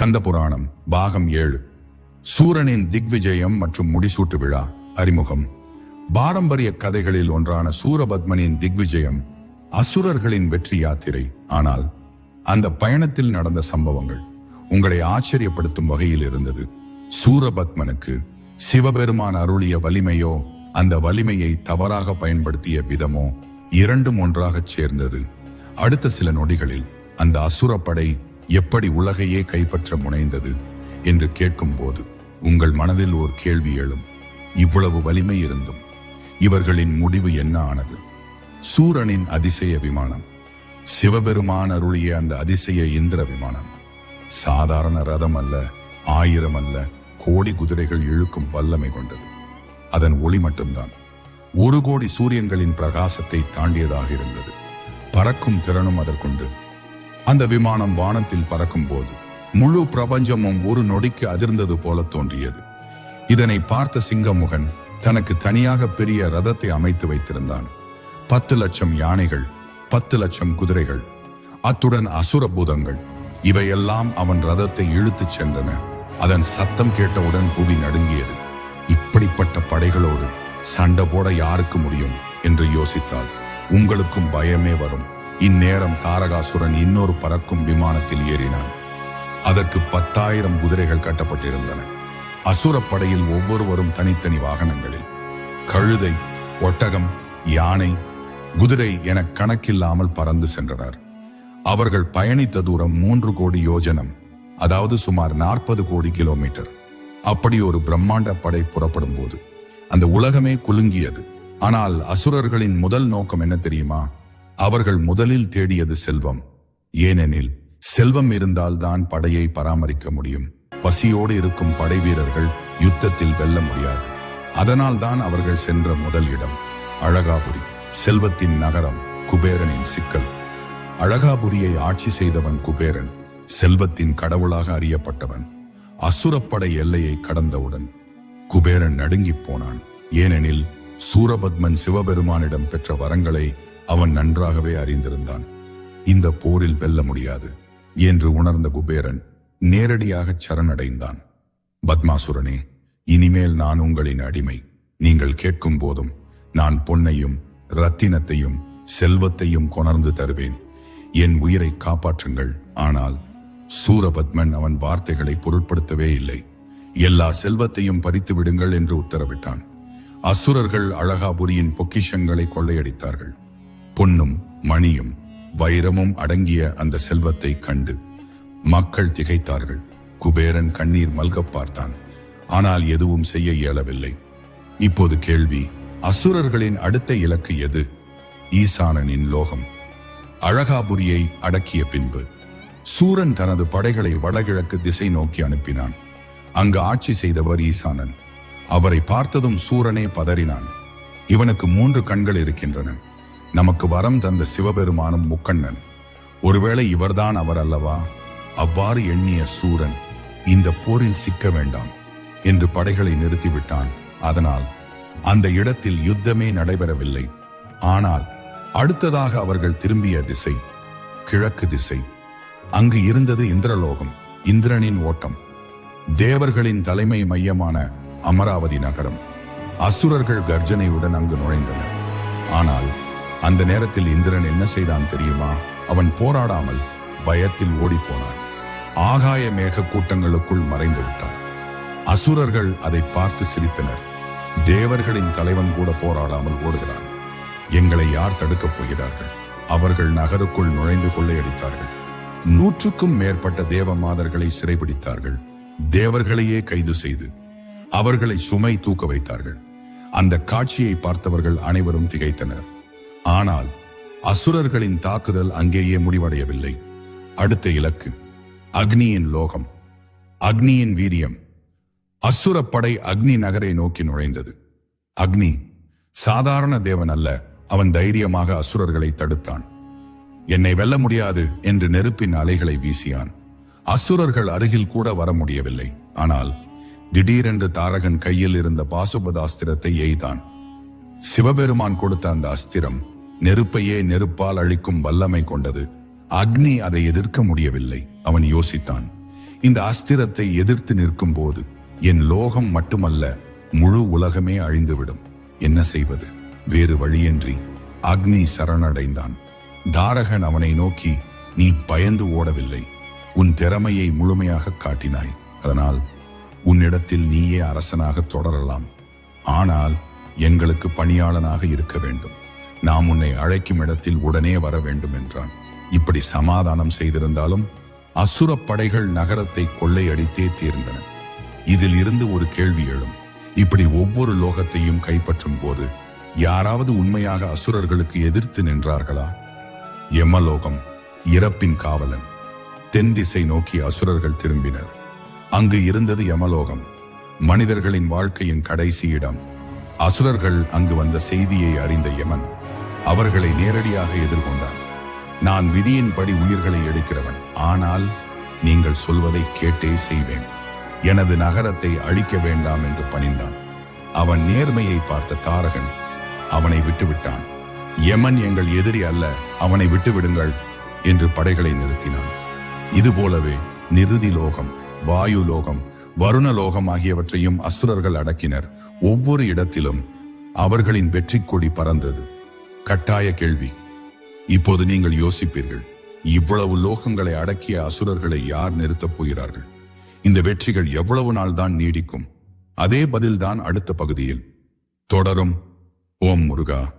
கந்தபுராணம் பாகம் ஏழு. சூரனின் திக்விஜயம் மற்றும் முடிசூட்டு விழா அறிமுகம். பாரம்பரிய கதைகளில் ஒன்றான சூரபத்மனின் திக்விஜயம் அசுரர்களின் வெற்றி யாத்திரை. ஆனால் அந்த பயணத்தில் நடந்த சம்பவங்கள் உங்களை ஆச்சரியப்படுத்தும் வகையில் இருந்தது. சூரபத்மனுக்கு சிவபெருமான் அருளிய வலிமையோ அந்த வலிமையை தவறாக பயன்படுத்திய விதமோ இரண்டும் ஒன்றாகச் சேர்ந்தது. அடுத்த சில நொடிகளில் அந்த அசுரப்படை எப்படி உலகையே கைப்பற்ற முனைந்தது என்று கேட்கும்போது உங்கள் மனதில் ஒரு கேள்வி எழும். இவ்வளவு வலிமை இருந்தும் இவர்களின் முடிவு என்ன ஆனது? சூரனின் அதிசய விமானம் சிவபெருமான் அருளிய அந்த அதிசய இந்திர விமானம் சாதாரண ரதம் அல்ல ஆயிரம் அல்ல கோடி குதிரைகள் இழுக்கும் வல்லமை கொண்டது. அதன் ஒளி மட்டும்தான். ஒரு கோடி சூரியன்களின் பிரகாசத்தை தாண்டியதாக இருந்தது. பறக்கும் திறனும் அதற்குண்டு. அந்த விமானம் வானத்தில் பறக்கும் போது முழு பிரபஞ்சமும் ஒரு நொடிக்கு அதிர்ந்தது போல தோன்றியது. இதனை பார்த்த சிங்கமுகன் தனக்கு தனியாக பெரிய ரதத்தை அமைத்து வைத்திருந்தான். பத்து லட்சம் யானைகள் பத்து லட்சம் குதிரைகள் அத்துடன் அசுர பூதங்கள் இவையெல்லாம் அவன் ரதத்தை இழுத்துச் சென்றன. அதன் சத்தம் கேட்டவுடன் புவி நடுங்கியது. இப்படிப்பட்ட படைகளோடு சண்டை போட யாருக்கு முடியும்? என்று யோசித்தால் உங்களுக்கும் பயமே வரும். இந்நேரம் தாரகாசுரன் இன்னொரு பறக்கும் விமானத்தில் ஏறினான். அதற்கு பத்தாயிரம் குதிரைகள் கட்டப்பட்டிருந்தன. அசுரப்படையில் ஒவ்வொருவரும் தனித்தனி வாகனங்களில். கழுதை ஒட்டகம் யானை குதிரை என கணக்கில்லாமல் பறந்து சென்றனர். அவர்கள் பயணித்த தூரம் மூன்று கோடி யோஜனம் அதாவது சுமார் நாற்பது கோடி கிலோமீட்டர். அப்படி ஒரு பிரம்மாண்ட படை புறப்படும் போது அந்த உலகமே குலுங்கியது. ஆனால் அசுரர்களின் முதல் நோக்கம் என்ன தெரியுமா? அவர்கள் முதலில் தேடியது செல்வம். ஏனெனில் செல்வம் இருந்தால்தான் படையை பராமரிக்க முடியும். பசியோடு இருக்கும் படை வீரர்கள் யுத்தத்தில் வெல்ல முடியாது. அதனால் தான் அவர்கள் சென்ற முதல் இடம். அழகாபுரி செல்வத்தின் நகரம் குபேரனின் சிக்கல். அழகாபுரியை ஆட்சி செய்தவன் குபேரன் செல்வத்தின் கடவுளாக அறியப்பட்டவன். அசுரப்படை எல்லையை கடந்தவுடன் குபேரன் நடுங்கிப் போனான். ஏனெனில் சூரபத்மன் சிவபெருமானிடம் பெற்ற வரங்களை அவன் நன்றாகவே அறிந்திருந்தான். இந்த போரில் வெல்ல முடியாது என்று உணர்ந்த குபேரன் நேரடியாக சரணடைந்தான். பத்மாசுரனே இனிமேல் நான் உங்களின் அடிமை. நீங்கள் கேட்கும் போதும் நான் பொன்னையும் ரத்தினத்தையும் செல்வத்தையும் கொணர்ந்து தருவேன். என் உயிரை காப்பாற்றுங்கள். ஆனால் சூரபத்மன் அவன் வார்த்தைகளை பொருட்படுத்தவே இல்லை. எல்லா செல்வத்தையும் பறித்து விடுங்கள் என்று உத்தரவிட்டான். அசுரர்கள் அழகாபுரியின் பொக்கிஷங்களை கொள்ளையடித்தார்கள். பொன்னும் மணியும் வைரமும் அடங்கிய அந்த செல்வத்தை கண்டு மக்கள் திகைத்தார்கள். குபேரன் கண்ணீர் மல்கப் பார்த்தான். ஆனால் எதுவும் செய்ய இயலவில்லை. இப்போது கேள்வி அசுரர்களின் அடுத்த இலக்கு எது? ஈசானனின் லோகம். அழகாபுரியை அடக்கிய பின்பு சூரன் தனது படைகளை வடகிழக்கு திசை நோக்கி அனுப்பினான். அங்கு ஆட்சி செய்தவர் ஈசானன். அவரை பார்த்ததும் சூரனே பதறினான். இவனுக்கு மூன்று கண்கள் இருக்கின்றன. நமக்கு வரம் தந்த சிவபெருமானும் முக்கண்ணன். ஒருவேளை இவர்தான் அவர் அல்லவா? அவ்வாறு எண்ணிய சூரன் இந்த போரில் சிக்க வேண்டாம் என்று படைகளை நிறுத்திவிட்டான். அதனால் அந்த இடத்தில் யுத்தமே நடைபெறவில்லை. ஆனால் அடுத்ததாக அவர்கள் திரும்பிய திசை கிழக்கு திசை. அங்கு இருந்தது இந்திரலோகம் இந்திரனின் ஓட்டம். தேவர்களின் தலைமை மையமான அமராவதி நகரம். அசுரர்கள் கர்ஜனையுடன் அங்கு நுழைந்தனர். ஆனால் அந்த நேரத்தில் இந்திரன் என்ன செய்தான் தெரியுமா? அவன் போராடாமல் பயத்தில் ஓடிப்போனான். ஆகாய மேக கூட்டங்களுக்குள் மறைந்து விட்டான். அசுரர்கள் அதை பார்த்து சிரித்தனர். தேவர்களின் தலைவன் கூட போராடாமல் ஓடுகிறான். எங்களை யார் தடுக்கப் போகிறார்கள்? அவர்கள் நகருக்குள் நுழைந்து கொள்ளையடித்தார்கள். நூற்றுக்கும் மேற்பட்ட தேவ மாதர்களை சிறைபிடித்தார்கள். தேவர்களையே கைது செய்து அவர்களை சுமை தூக்க வைத்தார்கள். அந்த காட்சியை பார்த்தவர்கள் அனைவரும் திகைத்தனர். ஆனால் அசுரர்களின் தாக்குதல் அங்கேயே முடிவடையவில்லை. அடுத்த இலக்கு அக்னியின் லோகம் அக்னியின் வீரியம். அசுரப்படை அக்னி நகரை நோக்கி நுழைந்தது. அக்னி சாதாரண தேவன் அல்ல அவன் தைரியமாக அசுரர்களை தடுத்தான். என்னை வெல்ல முடியாது என்று நெருப்பின் அலைகளை வீசியான். அசுரர்கள் அருகில் கூட வர முடியவில்லை. ஆனால் திடீரென்று தாரகன் கையில் இருந்த பாசுபதாஸ்திரத்தை எய்தான். சிவபெருமான் கொடுத்த அந்த அஸ்திரம் நெருப்பையே நெருப்பால் அழிக்கும் வல்லமை கொண்டது. அக்னி அதை எதிர்க்க முடியவில்லை. அவன் யோசித்தான். இந்த அஸ்திரத்தை எதிர்த்து நிற்கும் போது என் லோகம் மட்டுமல்ல முழு உலகமே அழிந்துவிடும். என்ன செய்வது? வேறு வழியின்றி அக்னி சரணடைந்தான். தாரகன் அவனை நோக்கி நீ பயந்து ஓடவில்லை. உன் திறமையை முழுமையாக காட்டினாய். அதனால் உன்னிடத்தில் நீயே அரசனாக தொடரலாம். ஆனால் எங்களுக்கு பணியாளனாக இருக்க வேண்டும். நாம் உன்னை அழைக்கும் இடத்தில் உடனே வர வேண்டும் என்றான் இப்படி சமாதானம் செய்திருந்தாலும் அசுரப் படைகள் நகரத்தை கொள்ளையடித்தே தீர்ந்தன. இதில் இருந்து ஒரு கேள்வி எழும். இப்படி ஒவ்வொரு லோகத்தையும் கைப்பற்றும் போது யாராவது உண்மையாக அசுரர்களுக்கு எதிர்த்து நின்றார்களா? யமலோகம் இறப்பின் காவலன். தென் திசை நோக்கி அசுரர்கள் திரும்பினர். அங்கு இருந்தது யமலோகம் மனிதர்களின் வாழ்க்கையின் கடைசி இடம். அசுரர்கள் அங்கு வந்த செய்தியை அறிந்த யமன் அவர்களை நேரடியாக எதிர்கொண்டான். நான் விதியின்படி உயிர்களை எடுக்கிறவன். ஆனால் நீங்கள் சொல்வதை கேட்டே செய்வேன். எனது நகரத்தை அழிக்க வேண்டாம் என்று பணிந்தான். அவன் நேர்மையை பார்த்த தாரகன் அவனை விட்டுவிட்டான். யமன் எங்கள் எதிரி அல்ல அவனை விட்டுவிடுங்கள் என்று படைகளை நிறுத்தினான். இதுபோலவே நிருதி லோகம் வாயு லோகம் வருண லோகம் ஆகியவற்றையும் அசுரர்கள் அடக்கினர். ஒவ்வொரு இடத்திலும் அவர்களின் வெற்றி கொடி பறந்தது. கட்டாய கேள்வி. இப்போது நீங்கள் யோசிப்பீர்கள் இவ்வளவு லோகங்களை அடக்கிய அசுரர்களை யார் நிறுத்தப் போகிறார்கள்? இந்த வெற்றிகள் எவ்வளவு நாள் தான் நீடிக்கும்? அதே பதில்தான் அடுத்த பகுதியில். தொடரும் ஓம் முருகா.